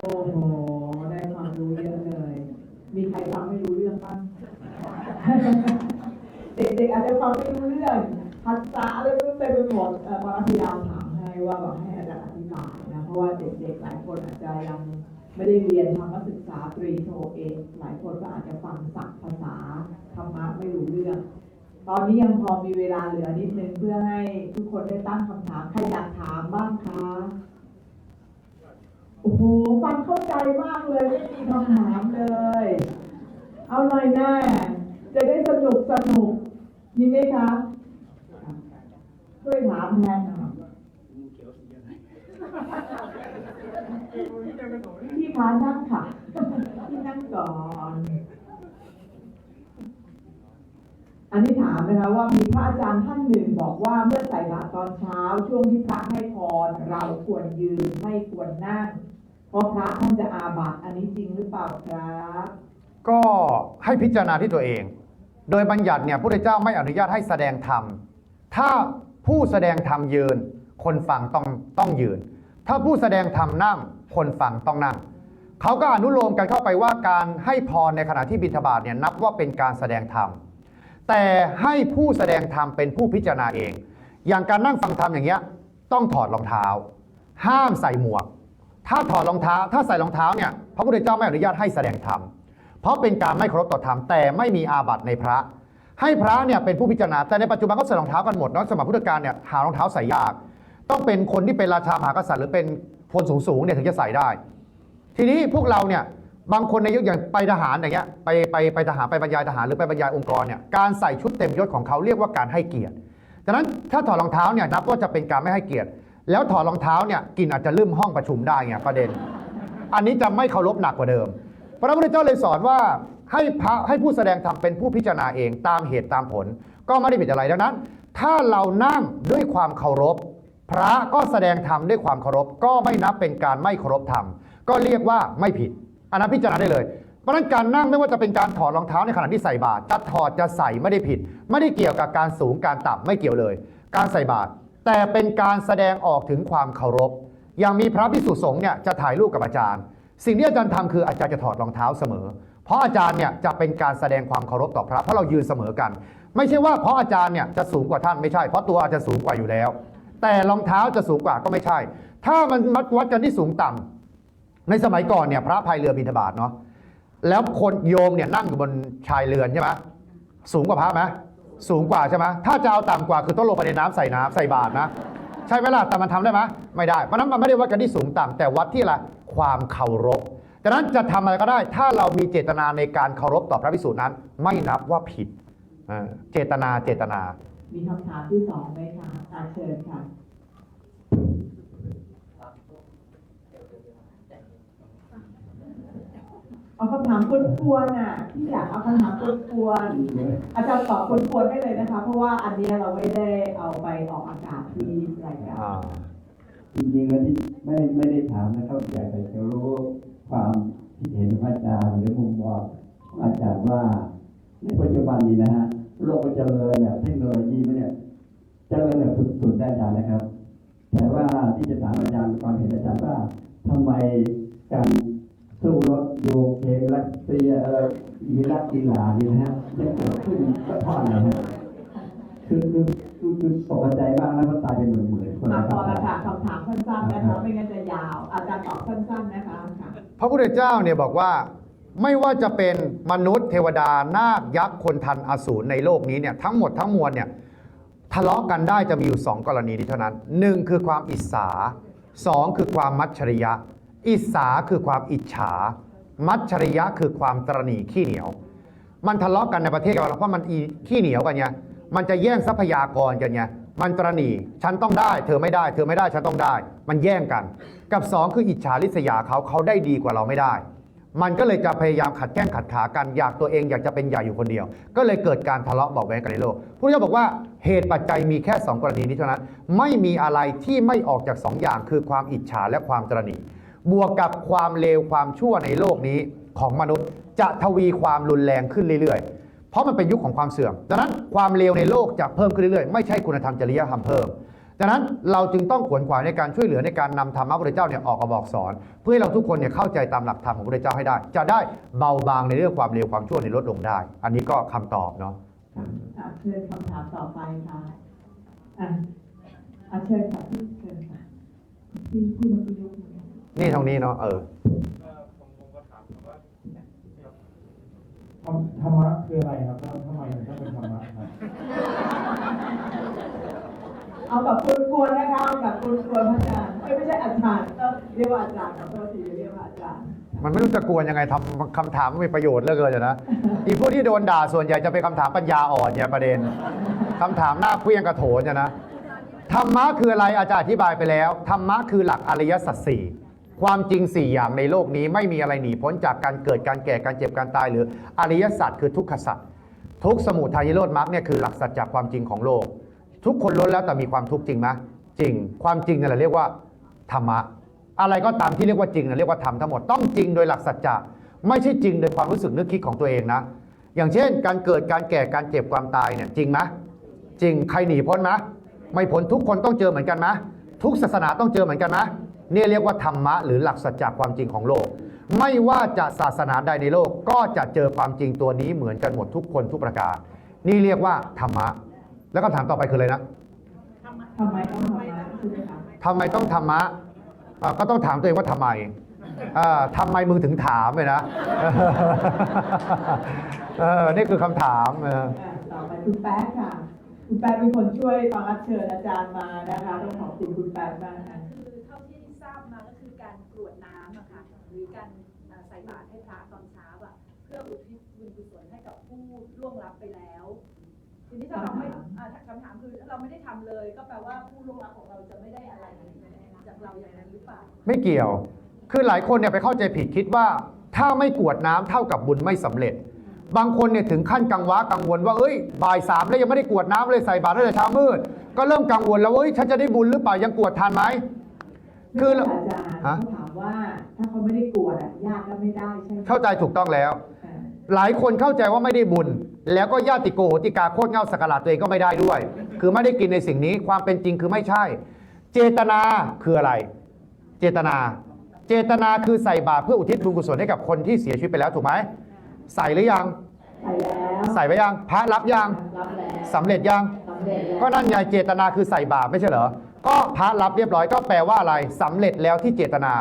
โอ้โห ได้ความรู้เยอะเลย มีใครฟังไม่รู้เรื่องบ้าง เด็กๆอาจจะฟังไม่รู้เรื่องภาษาอะไรไม่รู้เต็มไปหมดเอ่อมาพยายามถามให้ว่าแบบให้อาจารย์อธิบายนะ เพราะว่าเด็กๆหลายคนอาจจะยังไม่ได้เรียนธรรมศึกษาตรีโทเอกหลายคนก็อาจจะฟังศัพท์ภาษาธรรมะไม่รู้เรื่อง ตอนนี้ยังพอมีเวลาเหลือนิดนึงเพื่อให้ทุกคนได้ตั้งคำถาม ใครอยากถามบ้างคะ โอ้โหฟังเข้าใจมากเลยไม่มีคำถามเลย เอาหน่อยแน่จะได้สนุกสนุกมีไหมคะช่วยถามแทนหน่อยพี่คะนั่งค่ะพี่นั่งก่อน อันนี้ถามนะคะว่ามีพระอาจารย์ท่านหนึ่งบอกว่าเมื่อใส่บาตรตอนเช้าช่วงที่พระให้พรเราควรยืนไม่ควรนั่ง เพราะพระท่านจะอาบัติอันนี้จริงหรือเปล่าครับก็ให้พิจารณาที่ตัวเอง โดยบัญญัติเนี่ยพระพุทธเจ้าไม่อนุญาตให้แสดงธรรม ถ้าผู้แสดงธรรมยืน คนฟังต้องต้องยืน ถ้าผู้แสดงธรรมนั่ง คนฟังต้องนั่ง เขาก็อนุโลมกันเข้าไปว่าการให้พรในขณะที่บิณฑบาตเนี่ยนับว่าเป็นการแสดงธรรม แต่ให้ผู้แสดงธรรมเป็นผู้พิจารณาเอง อย่างการนั่งฟังธรรมอย่างเงี้ยต้องถอดรองเท้า ห้ามใส่หมวก ถ้าถอดรองเท้า ถ้าใส่รองเท้าเนี่ยพระพุทธเจ้าไม่อนุญาตให้แสดงธรรม เพราะเป็นการไม่เคารพต่อธรรมแต่ไม่มีอาบัติในพระ ให้พระเนี่ยเป็นผู้พิจารณาแต่ในปัจจุบันก็ใส่รองเท้ากันหมดเนาะสมัยพุทธกาลเนี่ยหารองเท้าใส่ยาก ต้องเป็นคนที่เป็นราชามหากษัตริย์หรือเป็นคนสูงๆเนี่ยถึงจะใส่ได้ ทีนี้พวกเราเนี่ยบางคนในยุคอย่างไปทหารอย่างเงี้ยไปไปไปทหารไปบรรยายทหารหรือไปบรรยายองค์กรเนี่ยการใส่ชุดเต็มยศของเขาเรียกว่าการให้เกียรติดังนั้นถ้าถอดรองเท้าเนี่ยนับว่าจะเป็นการไม่ให้เกียรติ แล้วถอดรองเท้าเนี่ยกลิ่นอาจจะลืมห้องประชุมได้ไงประเด็น อันนี้จะไม่เคารพหนักกว่าเดิม พระพุทธเจ้าเลยสอนว่าให้พระให้ผู้แสดงธรรมเป็นผู้พิจารณาเองตามเหตุตามผล ก็ไม่ได้ผิดอะไรดังนั้น ถ้าเรานั่งด้วยความเคารพ พระก็แสดงธรรมด้วยความเคารพ ก็ไม่นับเป็นการไม่เคารพธรรม ก็เรียกว่าไม่ผิดอันนั้นพิจารณาได้เลยเพราะฉะนั้นการนั่งไม่ว่าจะเป็นการถอดรองเท้าในขณะที่ใส่บาตรจะถอดจะใส่ไม่ได้ผิด ไม่ได้เกี่ยวกับการสูงการต่ำไม่เกี่ยวเลย การใส่บาตร แต่เป็นการแสดงออกถึงความเคารพ อย่างมีพระพิสุสงฆ์เนี่ยจะถ่ายรูปกับอาจารย์ สิ่งที่อาจารย์ทำคืออาจารย์จะถอดรองเท้าเสมอ เพราะอาจารย์เนี่ยจะเป็นการแสดงความเคารพต่อพระ เพราะเรายืนเสมอกัน ไม่ใช่ว่าเพราะอาจารย์เนี่ยจะสูงกว่าท่านไม่ใช่ เพราะตัวอาจจะสูงกว่าอยู่แล้ว แต่รองเท้าจะสูงกว่าก็ไม่ใช่ ถ้ามันวัดกันที่สูงต่ำในสมัยก่อนเนี่ยพระพายเรือบิณฑบาตเนาะ แล้วคนโยมเนี่ยนั่งอยู่บนชายเรือนใช่ไหมสูงกว่าพระไหม สูงกว่าใช่ไหมถ้าจะเอาต่ำกว่าคือต้องลงไปในน้ำใส่น้ำใส่บาตรนะ ใช่ไหมล่ะแต่มันทำได้ไหมไม่ได้เพราะนั้นมันไม่ได้วัดกันที่สูงต่ำแต่วัดที่อะไรความเคารพดังนั้นจะทำอะไรก็ได้ ถ้าเรามีเจตนาในการเคารพต่อพระภิกษุนั้น ไม่นับว่าผิดเจตนาเจตนา มีคำถามที่สองไหมคะอาเชิญค่ะ เอาคำถามกวนๆน่ะที่อยากเอาคำถามกวนๆอาจารย์ตอบกวนๆได้เลยนะคะ เพราะว่าอันเนี้ยเราไม่ได้เอาไปออกอากาศที่รายการจริงๆแล้วที่ไม่ไม่ได้ถามนะครับอยากจะรู้ความคิดเห็นของอาจารย์หรือมุมมองของอาจารย์ว่าในปัจจุบันนี้นะฮะโลกมันเจริญเนี่ยเทคโนโลยีมันเนี่ยเจริญแบบสุดๆได้อาจารย์นะครับ แต่ว่าที่จะถามอาจารย์ความเห็นอาจารย์ว่าทำไมการ กอิหร่านนี่นะฮะยังเกิดขึ้นก็เพราะอะไรฮะคือคือคือคือตกใจมากนะเพราะตายเป็นหมื่นๆคนอะนะคพรัอบละค่ะคำถามสั้นๆนะคะไม่งั้นจะยาว อาจารย์ตอบสั้นๆนะคะค่ะพระพุทธเจ้าเนี่ยบอกว่าไม่ว่าจะเป็นมนุษย์เทวดานาคยักษ์คนทันอสูรในโลกนี้เนี่ยทั้งหมดทั้งมวลเนี่ยทะเลาะกันได้จะมีอยู่สองกรณีนี้เท่านั้นหนึ่งคือความอิจฉาสองคือความมัจฉริยะ อิจฉาคือความอิจฉา มัจฉริยะคือความตรณีขี้เหนียว มันทะเลาะกันในประเทศเราเพราะมันอีขี้เหนียวกันไงมันจะแย่งทรัพยากรกันไงมันตรณีฉันต้องได้ เธอไม่ได้ เธอไม่ได้ฉันต้องได้ มันแย่งกัน กับสองคืออิจฉาริษยาเขาเขาได้ดีกว่าเราไม่ได้ มันก็เลยจะพยายามขัดแข้งขัดขากันอยากตัวเองอยากจะเป็นใหญ่อยู่คนเดียว ก็เลยเกิดการทะเลาะเบาะแวงกันในโลกพระเจ้าบอกว่าเหตุปัจจัยมีแค่สองกรณีนี้เท่านั้น ไม่มีอะไรที่ไม่ออกจากสองอย่าง คือความอิจฉาและความตรณีบวกกับความเลวความชั่วในโลกนี้ ของมนุษย์ จะทวีความรุนแรงขึ้นเรื่อยๆ เพราะมันเป็นยุคของความเสื่อม ดังนั้นความเลวในโลกจะเพิ่มขึ้นเรื่อยๆ ไม่ใช่คุณธรรมจริยธรรมเพิ่มดังนั้นเราจึงต้องขวนขวายในการช่วยเหลือในการนำธรรมะพระพุทธเจ้าเนี่ยออกมาบอกสอน เพื่อให้เราทุกคนเนี่ยเข้าใจตามหลักธรรมของพระพุทธเจ้าให้ได้ จะได้เบาบางในเรื่องความเลวความชั่วในลดลงได้ อันนี้ก็คำตอบเนาะอะเชิญคำถามต่อไปค่ะอะอะเชิญค่ะพี่เชิญค่ะพี่พี่เมื่อกี้ยกมือนี่ตรงนี้เนาะเออ ธรรมธรรมะคืออะไรครับแล้วทำไมถึงต้องเป็นธรรมะครับ เอาแบบกวนๆนะคะเอาแบบกวนๆพระอาจารย์เอ้ยไม่ใช่อาจารย์ต้อง เรียกว่าอาจารย์ขอโทษทีเรียกว่าอาจารย์มันไม่รู้จะกวนยังไงทำคำถามไม่มีประโยชน์เหลือเกินอะนะอีพวกที่โดนด่าส่วนใหญ่จะเป็นคำถามปัญญาอ่อนเนี่ยประเด็นคำถามหน้าเคลี้ยงกระโถนเนี่ยนะธรรมะคืออะไรอาจารย์อธิบายไปแล้วธรรมะคือหลักอริยสัจสี่ความจริงสี่อย่างในโลกนี้ไม่มีอะไรหนีพ้นจากการเกิดการแก่การเจ็บการตายหรืออริยสัจคือทุกขสัจทุกข์สมุทัยนิโรธมรรคเนี่ยคือหลักสัจจากความจริงของโลก ทุกคนล้วนแล้วแต่มีความทุกข์จริงไหมจริง ความจริงนั่นแหละเรียกว่าธรรมะ อะไรก็ตามที่เรียกว่าจริงนะเรียกว่าธรรมทั้งหมดต้องจริงโดยหลักสัจจะไม่ใช่จริงโดยความรู้สึกนึกคิดของตัวเองนะ อย่างเช่น การเกิดการแก่การเจ็บความตายเนี่ยจริงไหมจริงใครหนีพ้นไหมไม่พ้นทุกคนต้องเจอเหมือนกันไหมทุกศาสนาต้องเจอเหมือนกันไหมเนี่ยเรียกว่าธรรมะหรือหลักสัจจะความจริงของโลก ไม่ว่าจะศาสนาใดในโลกก็จะเจอความจริงตัวนี้เหมือนกันหมดทุกคนทุกประการ นี่เรียกว่าธรรมะ แล้วก็ถามต่อไปคืออะไรนะทำไมต้องทำไมใช่ไหมคะทำไมต้องธรรมะอ่า ก็ต้องถามตัวเองว่าทำไมอ่าทำไมมึงถึงถามเลยนะเออนี่คือคำถามเอออะต่อไปคุณแป๊ะค่ะ คุณแป๊ะเป็นคนช่วยตอนรับเชิญอาจารย์มานะคะต้องขอบคุณคุณแป๊ะมากค่ะคือเท่าที่ทราบมาก็คือการกรวดน้ำอะค่ะหรือการเอ่อใส่บาตรให้พระตอนเช้าอะเพื่ออุทิศบุญกุศลให้กับผู้ล่วงลับไปแล้ว ทีนี้ถ้าเราไม่อ่าถ้าคำถามคือถ้าเราไม่ได้ทำเลย ก็แปลว่าผู้ล่วงลับของเราจะไม่ได้อะไรจากเราอย่างนั้นหรือเปล่า ไม่เกี่ยว คือหลายคนเนี่ยไปเข้าใจผิดคิดว่า ถ้าไม่กรวดน้ำเท่ากับบุญไม่สำเร็จ บางคนเนี่ยถึงขั้นกังวะกังวลว่าเอ้ยบ่ายสามแล้วยังไม่ได้กรวดน้ำเลยใส่บาตรตั้งแต่เช้ามืด ก็เริ่มกังวลแล้วว่าเอ้ยฉันจะได้บุญหรือเปล่ายังกรวดทันไหม คืออาจารย์ฮะ เขาถามว่าถ้าเขาไม่ได้กวดอะญาติก็ไม่ได้ใช่ไหมเข้าใจถูกต้องแล้ว อ่าหลายคนเข้าใจว่าไม่ได้บุญ แล้วก็ญาติโกโหติกาโคตรเง่าสักการะตัวเองก็ไม่ได้ด้วย คือไม่ได้กินในสิ่งนี้ความเป็นจริงคือไม่ใช่ เจตนาคืออะไร เจตนา เจตนาคือใส่บาตรเพื่ออุทิศบุญกุศลให้กับคนที่เสียชีวิตไปแล้วถูกไหมใส่หรือยัง ใส่แล้วใส่ไปยังพระรับยังรับแล้วสำเร็จยังสำเร็จแล้วก็นั่นไงเจตนาคือใส่บาตรไม่ใช่เหรอก็พระรับเรียบร้อยก็แปลว่าอะไรสำเร็จแล้วที่เจตนา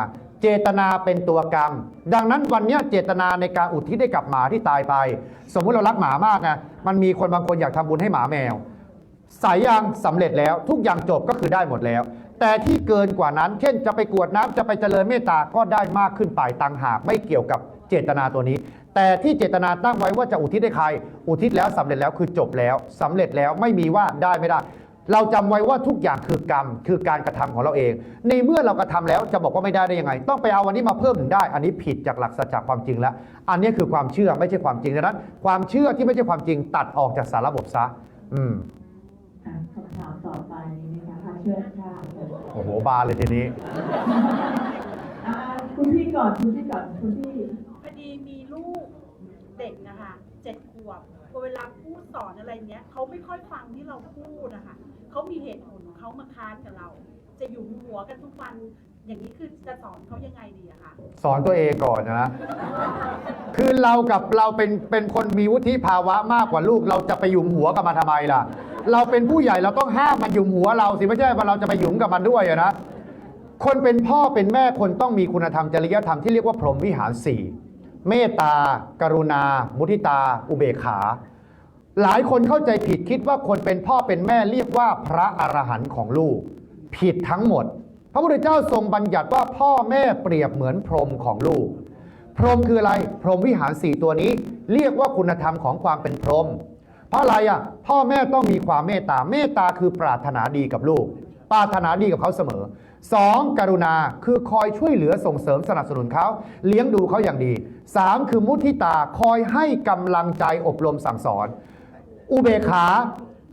เจตนาเป็นตัวกรรม ดังนั้นวันนี้เจตนาในการอุทิศให้กับหมาที่ตายไป สมมุติเรารักหมามากไงมันมีคนบางคนอยากทำบุญให้หมาแมวส่ยังสำเร็จแล้วทุกอย่างจบก็คือได้หมดแล้ว แต่ที่เกินกว่านั้น เช่นจะไปกรวดน้ำจะไปเจริญเมตตาก็ได้มากขึ้นไปต่างหากไม่เกี่ยวกับเจตนาตัวนี้ แต่ที่เจตนาตั้งไว้ว่าจะอุทิศให้ใคร อุทิศแล้วสำเร็จแล้วคือจบแล้วสำเร็จแล้วไม่มีว่าได้ไม่ได้ เราจำไว้ว่าทุกอย่างคือกรรมคือการกระทำของเราเอง ในเมื่อเรากระทำแล้วจะบอกว่าไม่ได้ได้ยังไง ต้องไปเอาวันนี้มาเพิ่มถึงได้ อันนี้ผิดจากหลักสัจจะความจริงแล้ว อันนี้คือความเชื่อไม่ใช่ความจริงดังนั้น ความเชื่อที่ไม่ใช่ความจริงตัดออกจากสารระบบซะ อืมอะคำถามต่อไปนี้นะคะเชิญค่ะโอ้โหบานเลยทีนี้อ่าคุณพี่ก่อนคุณพี่ก่อนคุณพี่พอดีมีลูกเด็กนะคะเจ็ดขวบพอเวลาพูดสอนอะไรเนี้ยเขาไม่ค่อยฟังที่เราพูดนะคะ เขามีเหตุผลของเขามาค้านกับเรา จะอยู่หัวกันทุกวัน อย่างนี้คือจะสอนเขายังไงดีอะคะสอนตัวเองก่อนนะ คือเรากับเราเป็นเป็นคนมีวุฒิภาวะมากกว่าลูก เราจะไปหยุมหัวกับมันทำไมล่ะ เราเป็นผู้ใหญ่เราต้องห้ามมันหยุมหัวเราสิไม่ใช่ว่าเราจะไปหยุมกับมันด้วยอะนะ คนเป็นพ่อเป็นแม่คนต้องมีคุณธรรมจริยธรรมที่เรียกว่าพรหมวิหารสี่เมตตา กรุณา มุทิตา อุเบกขา หลายคนเข้าใจผิดคิดว่าคนเป็นพ่อเป็นแม่เรียกว่าพระอรหันต์ของลูก ผิดทั้งหมด พระพุทธเจ้าทรงบัญญัติว่าพ่อแม่เปรียบเหมือนพรหมของลูก พรหมคืออะไร พรหมวิหารสี่ตัวนี้ เรียกว่าคุณธรรมของความเป็นพรหมเพราะอะไรอะพ่อแม่ต้องมีความเมตตาเมตตาคือปรารถนาดีกับลูก ปรารถนาดีกับเขาเสมอ 2. กรุณาคือคอยช่วยเหลือส่งเสริมสนับสนุนเขาเลี้ยงดูเขาอย่างดี 3. คือมุทิตาคอยให้กำลังใจอบรมสั่งสอน อุเบกขา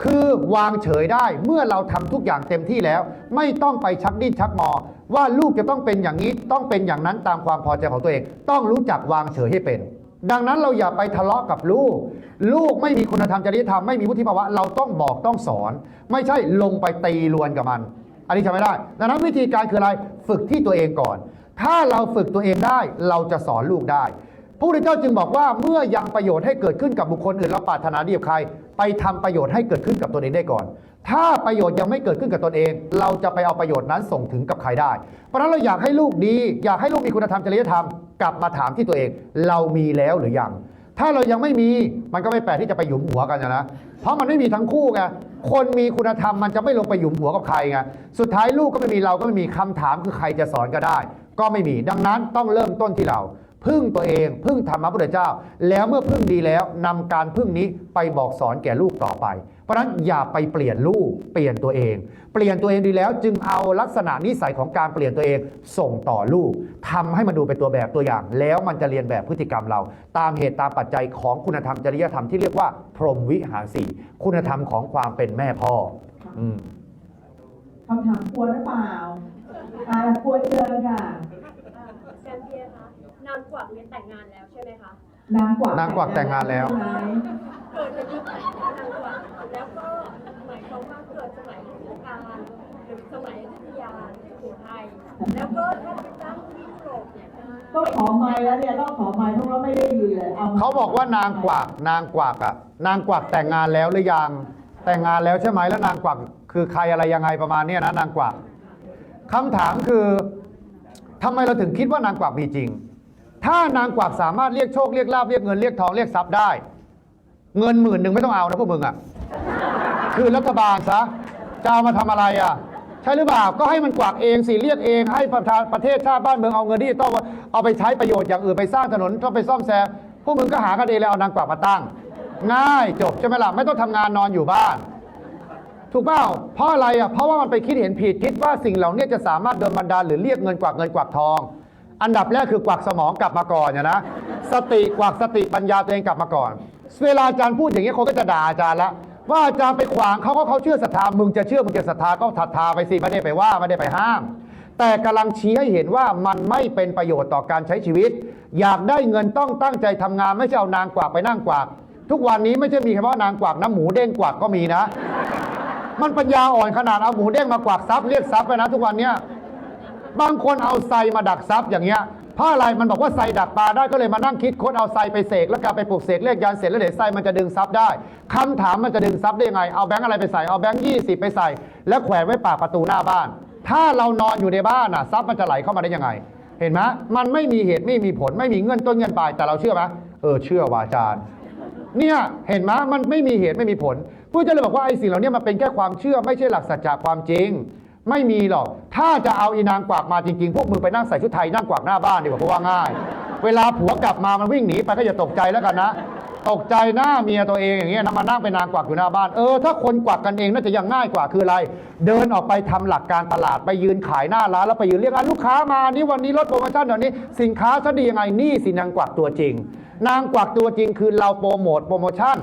คือวางเฉยได้เมื่อเราทำทุกอย่างเต็มที่แล้ว ไม่ต้องไปชักดิ้นชักงอว่าลูกจะต้องเป็นอย่างนี้ต้องเป็นอย่างนั้นตามความพอใจของตัวเอง ต้องรู้จักวางเฉยให้เป็น ดังนั้นเราอย่าไปทะเลาะกับลูก ลูกไม่มีคุณธรรมจริยธรรมไม่มีวุฒิภาวะเราต้องบอกต้องสอน ไม่ใช่ลงไปตีลวนกับมัน อันนี้ทำไม่ได้ ดังนั้นวิธีการคืออะไรฝึกที่ตัวเองก่อน ถ้าเราฝึกตัวเองได้เราจะสอนลูกได้พระพุทธเจ้าจึงบอกว่าเมื่อยังประโยชน์ให้เกิดขึ้นกับบุคคลอื่นเราปรารถนาดีกับใคร ไปทำประโยชน์ให้เกิดขึ้นกับตนเองได้ก่อน ถ้าประโยชน์ยังไม่เกิดขึ้นกับตนเอง เราจะไปเอาประโยชน์นั้นส่งถึงกับใครได้ เพราะนั้นเราอยากให้ลูกดี อยากให้ลูกมีคุณธรรมจริยธรรมกลับมาถามที่ตัวเอง เรามีแล้วหรือยังถ้าเรายังไม่มีมันก็ไม่แปลกที่จะไปหยุมหัวกันนะ เพราะมันไม่มีทั้งคู่ไง คนมีคุณธรรมมันจะไม่ลงไปหยุมหัวกับใครไง สุดท้ายลูกก็ไม่มีเราก็ไม่มีคำถามคือใครจะสอนก็ได้ ก็ไม่มี ดังนั้นต้องเริ่มต้นที่เรา พึ่งตัวเอง พึ่งธรรมะพุทธเจ้า แล้วเมื่อพึ่งดีแล้วนำการพึ่งนี้ไปบอกสอนแก่ลูกต่อไป เพราะฉะนั้นอย่าไปเปลี่ยนลูกเปลี่ยนตัวเอง เปลี่ยนตัวเองดีแล้ว จึงเอาลักษณะนิสัยของการเปลี่ยนตัวเองส่งต่อลูกทำให้มันดูเป็นตัวแบบตัวอย่าง แล้วมันจะเรียนแบบพฤติกรรมเรา ตามเหตุตามปัจจัยของคุณธรรมจริยธรรมที่เรียกว่า พรหมวิหารสีคุณธรรมของความเป็นแม่พ่ออืมคำถามควรหรือเปล่าอ่าควรเชิญค่ะแซมเพียร์คะ นางกวักเนี่ยแต่งงานแล้วใช่ไหมคะนางกวักนางกวักแต่งงานแล้วใช่ไหมเกิดในยุคนางกวักแล้วก็หมายความว่าเกิดสมัยรัชกาลหรือสมัยอยุธยาสุโขทัยแล้วก็ถ้าไปตั้งที่ยุโรปเนี่ยต้องขอไม้แล้วเนี่ยต้องขอไม้เพราะว่าไม่ได้ยินเลยเอาไมค์เขาบอกว่านางกวักนางกวักอะนางกวักแต่งงานแล้วหรือยังแต่งงานแล้วใช่ไหมแล้วนางกวักคือใครอะไรยังไงประมาณเนี้ยนะนางกวักคำถามคือทำไมเราถึงคิดว่านางกวักมีจริง ถ้านางกวักสามารถเรียกโชคเรียกลาบเรียกเงินเรียกทองเรียกทรัพย์ได้ เงินหมื่นหนึ่งไม่ต้องเอานะพวกมึงอะคือรัฐบาลซะจะเอามาทำอะไรอะใช่หรือเปล่าก็ให้มันกวักเองสิเรียกเองให้ประธานประเทศชาติบ้านเมืองเอาเงินที่ต้องเอาไปใช้ประโยชน์อย่างอื่นไปสร้างถนนต้องไปซ่อมแซมพวกมึงก็หากันเองแล้วเอานางกวักมาตั้ง ง่ายจบใช่ไหมล่ะไม่ต้องทำงานนอนอยู่บ้าน ถูกเปล่าเพราะอะไรอะเพราะว่ามันไปคิดเห็นผิดคิดว่าสิ่งเหล่านี้จะสามารถโดนบันดาลหรือเรียกเงินกวักเงินกวักทอง อันดับแรกคือกวักสมองกลับมาก่อนเนี่ยนะ สติกวักสติปัญญาตัวเองกลับมาก่อน เวลาอาจารย์พูดอย่างนี้คนก็จะด่าอาจารย์ละว่าอาจารย์ไปขวางเขาก็เขาเชื่อศรัทธา มึงจะเชื่อมึงจะศรัทธาก็ศรัทธาไปสิไม่ได้ไปว่าไม่ได้ไปห้าม แต่กำลังชี้ให้เห็นว่ามันไม่เป็นประโยชน์ต่อการใช้ชีวิต อยากได้เงินต้องตั้งใจทำงานไม่ใช่เอานางกวักไปนั่งกวักทุกวันนี้ไม่ใช่มีแค่ว่านางกวักน้ำหมูเด้งกวักก็มีนะ มันปัญญาอ่อนขนาดเอาหมูเด้งมากวักทรัพย์เรียกทรัพย์ไปนะ ทุกวันเนี้ย บางคนเอาไซมาดักทรัพย์อย่างเงี้ยเพราะอะไรมันบอกว่าไซดักปลาได้ก็เลยมานั่งคิดค้นเอาไซไปเสกแล้วกลับไปปลูกเสกเรียกยานเสร็จแล้วเดี๋ยวไซมันจะดึงทรัพย์ได้คำถามมันจะดึงทรัพย์ได้ยังไง เอาแบงค์อะไรไปใส่เอาแบงค์ยี่สิบไปใส่ แล้วแขวนไว้ปากประตูหน้าบ้าน ถ้าเรานอนอยู่ในบ้านน่ะทรัพย์มันจะไหลเข้ามาได้ยังไง เห็นไหมมันไม่มีเหตุไม่มีผลไม่มีเงื่อนต้นเงื่อนปลายแต่เราเชื่อไหมเออเชื่อวาจารย์เนี่ยเห็นไหมมันไม่มีเหตุไม่มีผลผู้เจ้าเลยบอกว่าไอ้สิ่งเหล่านี้มันเป็นแค่ความเชื่อไม่ใช่หลักสัจจะความจริง ไม่มีหรอก ถ้าจะเอาอีนางกวักมาจริงๆ พวกมึงไปนั่งใส่ชุดไทยนั่งกวักหน้าบ้านดีกว่าเพราะว่าง่าย เวลาผัวกลับมามันวิ่งหนีไปก็อย่าตกใจแล้วกันนะ ตกใจหน้าเมียตัวเองอย่างเงี้ยนะมานั่งเป็นนางกวักอยู่หน้าบ้าน เออถ้าคนกวักกันเองน่าจะยังง่ายกว่าคืออะไร เดินออกไปทำหลักการตลาดไปยืนขายหน้าร้านแล้วไปยืนเรียกลูกค้ามานี่วันนี้ลดโปรโมชั่นเดี๋ยวนี้ สินค้าจะดียังไงนี่สินางกวักตัวจริง นางกวักตัวจริงคือเราโปรโมทโปรโมชั่น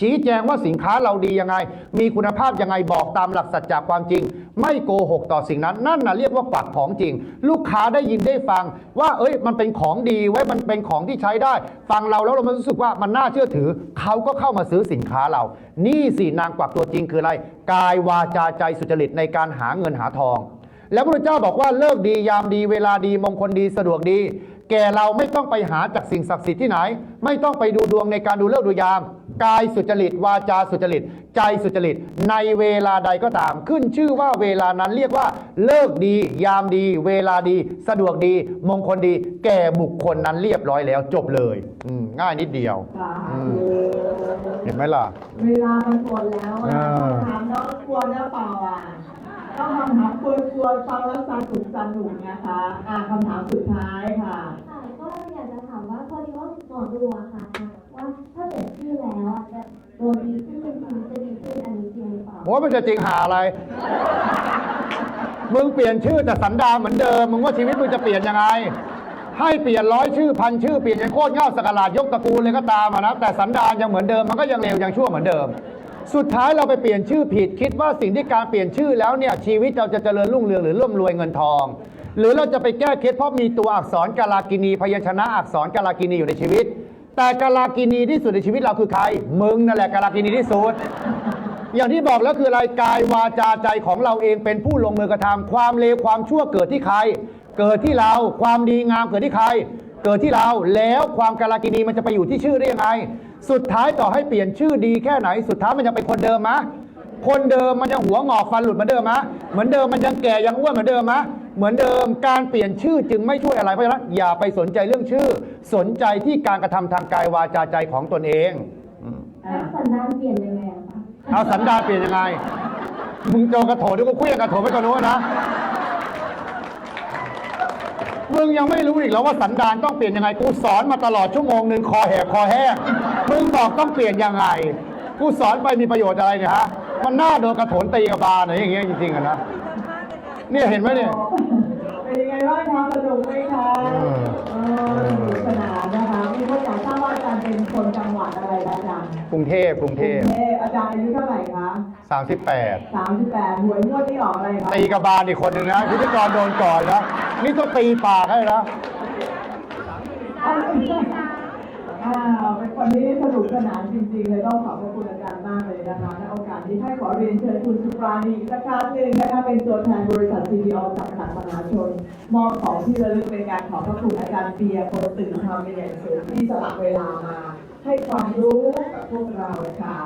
ชี้แจงว่าสินค้าเราดียังไง มีคุณภาพยังไงบอกตามหลักสัจจะความจริง ไม่โกหกต่อสิ่งนั้น นั่นนะเรียกว่าปักของจริง ลูกค้าได้ยินได้ฟัง ว่าเอ้ยมันเป็นของดีไว้มันเป็นของที่ใช้ได้ ฟังเราแล้วเรามันรู้สึกว่ามันน่าเชื่อถือ เขาก็เข้ามาซื้อสินค้าเรา นี่สินางกวักตัวจริงคืออะไร กายวาจาใจสุจริตในการหาเงินหาทอง แล้วพระเจ้าบอกว่าเลิกดียามดีเวลาดีมงคลดีสะดวกดี แก่เราไม่ต้องไปหาจากสิ่งศักดิ์สิทธิ์ที่ไหน ไม่ต้องไปดูดวงในการดูเลิกษ์ดูยาม กายสุจริต วาจาสุจริต ใจสุจริต ในเวลาใดก็ตาม ขึ้นชื่อว่าเวลานั้นเรียกว่า เลิกดี ยามดี เวลาดี สะดวกดี มงคลดี แก่บุคคลนั้นเรียบร้อยแล้วจบเลยอืมง่ายนิดเดียวสาอืมธุเห็นไหมล่ะ เวลามันหมดแล้วเออะอถามน้องควรหรือเปล่าอะ ต้องคำถามควรควรฟังแล้วสนุกสนุกนะคะ อ่าคำถามสุดท้ายค่ะ ค่ะก็อยากจะถามว่าพอดีว่าหมอดูอะค่ะว่าถ้าเปลี่ยนชื่อแล้วอะจะโดนดีขึ้นเป็นชีวิตจะดีขึ้นอันนี้จริงหรือเปล่าโอ้มันจะจริงหาอะไร มึงเปลี่ยนชื่อแต่สันดานเหมือนเดิม มึงว่าชีวิตมึงจะเปลี่ยนยังไง ให้เปลี่ยนร้อยชื่อพันชื่อเปลี่ยนยังโคตรเง่าสกราดยกตระกูลเลยก็ตามอะนะแต่สันดานยังเหมือนเดิมมันก็ยังเลวยังชั่วเหมือนเดิม สุดท้ายเราไปเปลี่ยนชื่อผิด คิดว่าสิ่งที่การเปลี่ยนชื่อแล้วเนี่ยชีวิตเราจะเจริญรุ่งเรืองหรือร่ำรวยเงินทอง หรือเราจะไปแก้เคล็ดเพราะมีตัวอักษรกาลากินีพยัญชนะอักษรกาลากินีอยู่ในชีวิต แต่กาลากินีที่สุดในชีวิตเราคือใครมึงนั่นแหละกาลากินีที่สุดอย่างที่บอกแล้วคืออะไรกายวาจาใจของเราเองเป็นผู้ลงมือกระทำความเลวความชั่วเกิดที่ใคร เกิดที่เราความดีงามเกิดที่ใคร เกิดที่เราแล้วความกาลากินีมันจะไปอยู่ที่ชื่อได้ยังไง สุดท้ายต่อให้เปลี่ยนชื่อดีแค่ไหน สุดท้ายมันจะเป็นคนเดิมมะคนเดิมมันยังหัวงอกฟันหลุดเหมือนเดิมมะเหมือนเดิมมันยังแก่ยังอ้วนเหมือนเดิมมะเหมือนเดิมการเปลี่ยนชื่อจึงไม่ช่วยอะไรเพราะฉะนั้นอย่าไปสนใจเรื่องชื่อ สนใจที่การกระทำทางกายวาจาใจของตนเองอืมแล้วสันดานเปลี่ยนยังไงอะคะเอาสันดานเปลี่ยนยังไง มึงโจกระโถนที่กูคุยกับกระโถนไปก่อนนู้นนะ มึงยังไม่รู้อีกแล้วว่าสันดานต้องเปลี่ยนยังไง กูสอนมาตลอดชั่วโมงหนึ่งคอแหบคอแห้ง มึงบอกต้องเปลี่ยนยังไง กูสอนไปมีประโยชน์อะไรเนี่ยฮะ มันน่าโดนกระโถนตีกับบาลหน่อยอย่างเงี้ยจริงๆอะนะ เนี่ยเห็นไหมเนี่ย เป็นยังไงบ้างคะสนุกไหมคะเออ เออสนุกสนานนะคะมีคนอยากทราบว่าอาจารย์เป็นคนจังหวัดอะไรคะอาจารย์กรุงเทพกรุงเทพ กรุงเทพอาจารย์อายุเท่าไหร่คะ 38 สามสิบแปดหวยงวดที่ออกอะไรคะตีกับบาลอีกคนหนึ่งนะพิธีกรโดนก่อนนะนี่ต้องตีปากให้นะอ้าวอ้าวเป็นคนที่สนุกสนานจริงๆ เลยต้องขอบพระคุณอาจารย์มากเลยนะคะในโอกาสนี้ให้ขอเรียนเชิญคุณสุปราณีอีกสักครั้งหนึ่งนะคะเป็นตัวแทนบริษัท CDO จำกัดมหาชน มอบของที่ระลึกเป็นการขอบพระคุณอาจารย์เปียคนตื่นทำเป็นอย่างสูงที่สละเวลามา ให้ความรู้กับพวกเราค่ะ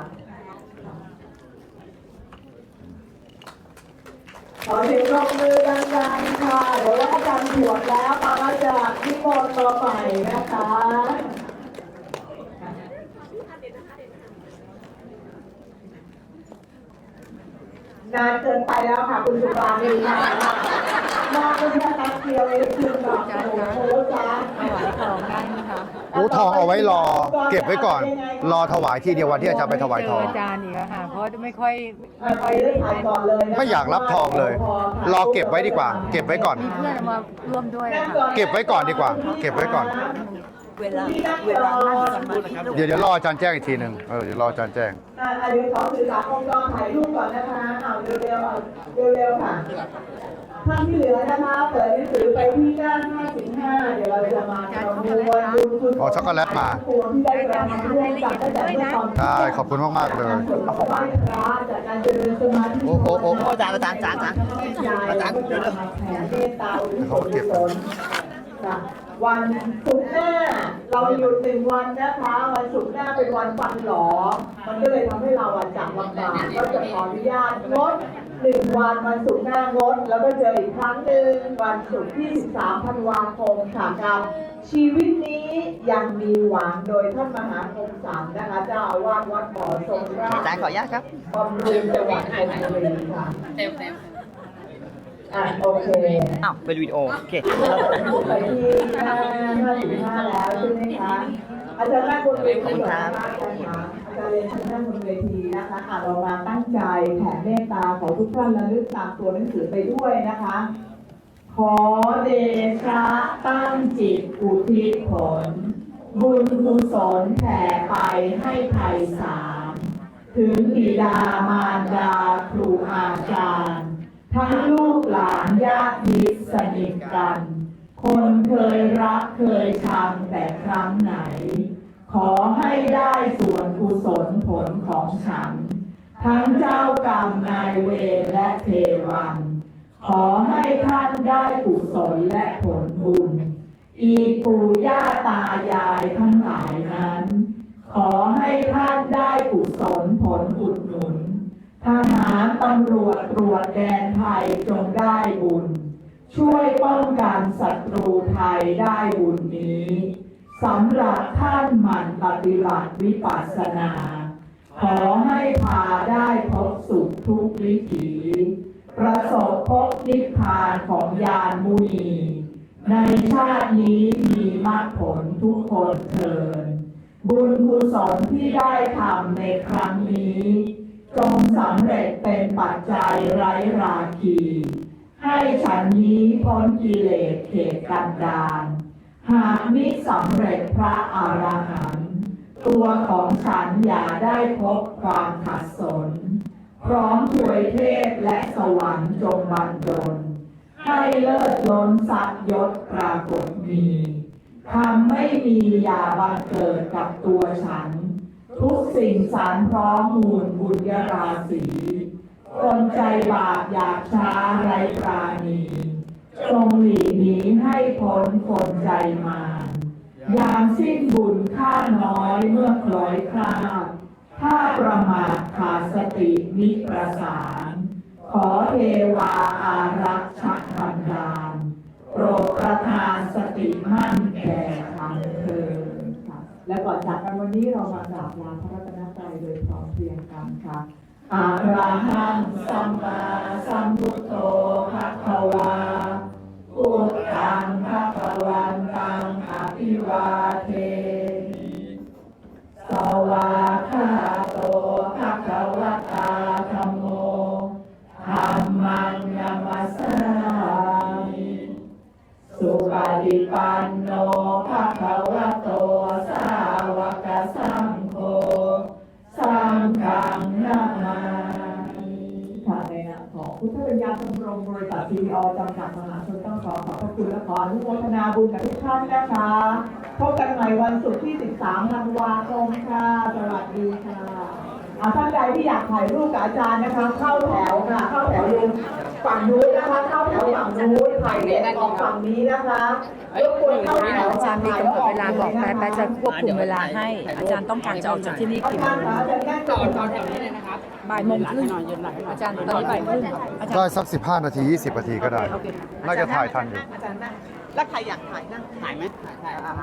ขอเสียงปรบมือดังๆค่ะเดี๋ยวว่าอาจารย์ถวดแล้วปามาจะนิมนต์มาใหม่นะคะนานเกินไปแล้วค่ะคุณสุปราณีค่ะมองเป็นแค่แป๊บเดียวเองคุณแบบโอ้โหจ้าห มูทองเอาไว้รอ เก็บไว้ก่อน รอถวายที่เดียววันที่อาจารย์ไปถวายทองเจอาจารย์อีกแล้วค่ะ เพราะไม่ค่อยไปได้ถ่ายก่อนเลยนะคะไม่อยากรับทองเลย รอเก็บไว้ดีกว่า เก็บไว้ก่อน มีเพื่อนเอามาร่วมด้วยอะค่ะเก็บไว้ก่อนดีกว่า เก็บไว้ก่อน เวลาเวลานั่งสมาธิเดี๋ยวเดี๋ยวรออาจารย์แจ้งอีกทีหนึ่งเออเดี๋ยวรออาจารย์แจ้ง อะเดี๋ยวขอสื่อสารองค์กรถ่ายรูปก่อนนะคะเอาเร็วๆเอาเร็วๆค่ะ ท่านที่เหลือนะคะเปิดหนังสือไปที่หน้า55เดี๋ยวเราจะมาประมวลดูคุณอ๋อช็อกโกแลตมา ที่ได้รางวัลร่วมกันตั้งแต่เมื่อตอนได้ขอบคุณมากๆเลย ขอบคุณมากค่ะจากการเจริญสมาธิโอ้โอ้โอ้อาจารย์อาจารย์อาจารย์อาจารย์เดี๋ยวมาแผ่เมตตาอุทิศส่วนกุศลค่ะวันศุกร์หน้าเราหยุดหนึ่งวันนะคะวันศุกร์หน้าเป็นวันฟันหลอ มันก็เลยทำให้เราอะจับลำบากก็จะขออนุญาตงด หนึ่งวันวันศุกร์หน้างด แล้วก็เจออีกครั้งหนึ่งวันศุกร์ที่ 13ธันวาคมค่ะกับชีวิตนี้ยังมีหวังโดยท่านมหาคมสันนะคะเจ้าอาวาสวัดบ่อทรงราชอาจารย์ขออนุญาตครับบำรุงจังหวัดชลบุรีค่ะอะโอเคอ้าวเป็นวิดีโอโอเคไปที่หน้าห้าสิบห้าแล้วใช่ไหมคะ อาจารย์นั่งบนเวทีขอบคุณครับก่อนนะคะอาจารย์เรียนเชิญนั่งบนเวทีนะคะอะเรามาตั้งใจแผ่เมตตาขอทุกท่านระลึกตามตัวหนังสือไปด้วยนะคะ ขอเดชะตั้งจิตอุทิศผล บุญกุศลแผ่ไปให้ไทยสารถึงบิดามารดาครูอาจารย์ ทั้งลูกหลานญาติมิตรสนิทกัน คนเคยรักเคยชังแต่ครั้งไหน ขอให้ได้ส่วนกุศลผลของฉัน ทั้งเจ้ากรรมนายเวรและเทวัน ขอให้ท่านได้กุศลและผลบุญ อีปู่ย่าตายายทั้งหลายนั้น ขอให้ท่านได้กุศลผลอุดหนุน ทหารตำรวจตรวจแดนไทยจงได้บุญ ช่วยป้องกันศัตรูไทยได้บุญนี้ สำหรับท่านหมั่นปฏิบัติวิปัสสนา ขอให้พาได้พบสุขทุกวิถี ประสบพบนิพพานของยานมุนี ในชาตินี้มีมรรคผลทุกคนเทินบุญกุศลที่ได้ทำในครั้งนี้ จงสำเร็จเป็นปัจจัยไร้ราคี ให้ฉันนี้พ้นกิเลสเขตกันดาน หากมิสำเร็จพระอรหันต์ตัวของฉันอย่าได้พบความขัดสน พร้อมถวยเทพและสวรรค์จงบันดลให้เลิศล้นสักยศปรากฏมีทำไม่มีอย่าบังเกิดกับตัวฉัน ทุกสิ่งสารพร้อมมูลบุญยราศีคนใจบาปอยากช้าไรปราณี ทรงหลีหนีให้พ้นคนใจมารยามสิ้นบุญค่าน้อยเมื่อคล้อยคลาดถ้าประมาทขาดสตินิประสาน ขอเทวาอารักษ์ชักบันดาลโปรดประทานสติมั่นแก่ทางเธอค่ะและก่อนจากกันวันนี้เรามากราบลาพระรัตนตรัยโดยพร้อมเพรียงกันค่ะอาราหังสัมมาสัมพุทโธภะคะวา พุทธังภะคะวันตังอภิวาเทมิสวาคาโตภะคะวะตาธัมโมธัมมังนามัสสามิสุปฏิปันโนภะคะวะโตสาวกสังโฆสังฆังนามาค่ะในนามของพุทธปัญญาชมรมบริษัทซีออจำกัดมหา ขอขอบพระคุณและขออนุโมทนาบุญกับทุกท่านนะคะ พบกันใหม่วันศุกร์ที่ 13ธันวาคมค่ะ สวัสดีค่ะท่านใดที่อยากถ่ายรูปกับอาจารย์นะคะ เข้าแถวค่ะ เข้าแถวยืน ฝั่งนู้นนะคะเข้าแถวฝั่งนู้นถ่ายเด็กออกฝั่งนี้นะคะรบกวนเข้าแถวอาจารย์มีกำหนดเวลาบอกแป๊ะแป๊ะจะควบคุมเวลาให้ อาจารย์ต้องการจะออกจากที่นี่อากี่โมจารงย์คะอาจารย์แน่จอดจอดแถวนี้บ่ายโมงครึ่งอาจารย์ตอนนี้บ่ายครึ่งอาจารย์ได้สัก15นาที20นาทีก็ได้ น่าจะถ่ายทันอยู่อาจารย์นั่งแล้วใครอยากถ่ายนั่งถ่ายไหมถ่ายอ่า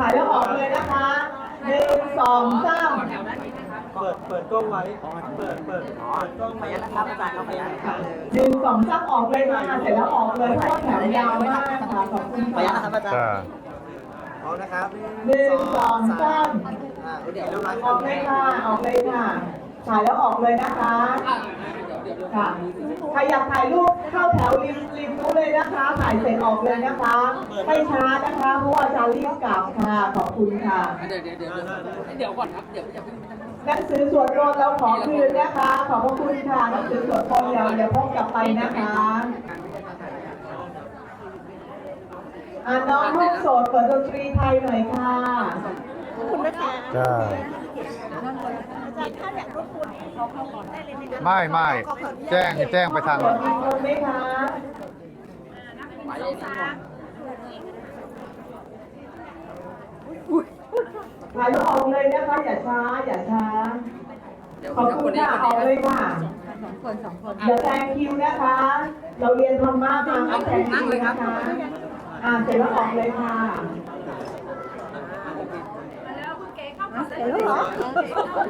ถ่ายแล้วออกเลยนะคะหนึ่งสองสาม เปิดเปิดกล้องไว้ เปิดเปิดเปิดกล้องไว้นะครับอาจารย์ครับอาจารย์หนึ่งสองสามออกเลยค่ะเสร็จแล้วออกเลยเพราะว่าแถวยาวมากค่ะขอบคุณขออนุญาตค่ะนะครับอาจารย์จ้าเอานะครับหนึ่งสองสามอ่าเดี๋ยวเราออกเลยค่ะออกเลยค่ะถ่ายแล้วออกเลยนะคะค่ะใครอยากถ่ายรูปเข้าแถวริมริมนู้นเลยนะคะ ถ่ายเสร็จออกเลยนะคะไม่ช้านะคะเพราะว่าจะรีบกลับค่ะขอบคุณค่ะ เดี๋ยวเดี๋ยวเดี๋ยวเดี๋ยวก่อนครับเดี๋ยวอย่าเพิ่ง หนังสือสวดมนต์เราขอคืนนะคะ ขอบพระคุณค่ะหนังสือสวดมนต์เดี๋ยวเดี๋ยวพกกลับไปนะคะอ่าน้องห้องโสดเปิดดนตรีไทยหน่อยค่ะขอบคุณนะคะจ้าอาจารย์ถ้าอยากรบกวนเขาเข้าก่อนได้เลยไหมคะไม่ไม่แจ้งแจ้งไปทางสวดมีคนไหมคะ ถ่ายรูปออกเลยนะคะอย่าช้าอย่าช้าขอบคุณค่ะออกเลยค่ะสองคนสองคนอย่าแซงคิวนะคะ เราเรียนธรรมะมาไม่แซงคิวนะคะอ่านเสร็จแล้วออกเลยค่ะแล้วคุณเก๋เข้าก่อนเสร็จแล้วเหรอ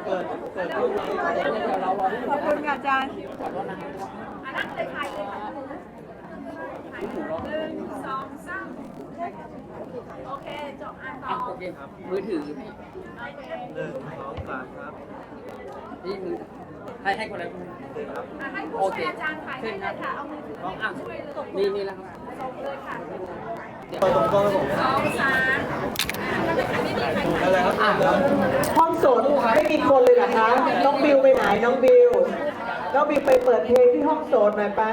เปิดเปิดกล้องไว้เดี๋ยวเราขอบคุณค่ะอาจารย์อันนั้นเลยถ่ายเลยค่ะถ่ายหนึ่งสองสาม โอเค จบอ่านต่อโอเคครับ มือถือพี่หนึ่งสองสามครับนี่มือให้ให้คนละคนครับอะให้ผู้ช่วยอาจารย์ถ่ายให้เลยค่ะ เอามือถือลองอ่านช่วยเลยนี่นี่แล้วครับส่งเลยค่ะเปิดตรงกล้องให้ผมสองสามอะแล้วไม่มีใครถ่ายอะไรครับอ่านแล้วห้องโสดไม่มีคนเลยเหรอคะ น้องบิวไปไหน น้องบิว น้องบิวไปเปิดเพลงที่ห้องโสดหน่อยปะ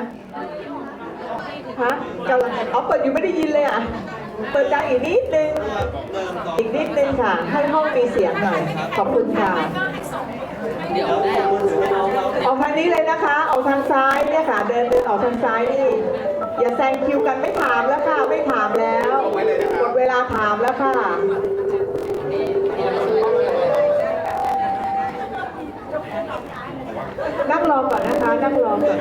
ฮะกำลังอ๋อเปิดอยู่ไม่ได้ยินเลยอะ เปิดดังอีกนิดนึง อีกนิดนึงค่ะ ให้ห้องมีเสียงหน่อย ขอบคุณค่ะเดี๋ยวได้มืออเราเราออกทางนี้เลยนะคะ ออกทางซ้ายเนี่ยค่ะ เดินเดินออกทางซ้ายนี่ อย่าแซงคิวกันไม่ถามแล้วค่ะ ไม่ถามแล้วหมดเวลาถามแล้วค่ะนั่งรอก่อนนะคะ นั่งรอก่อน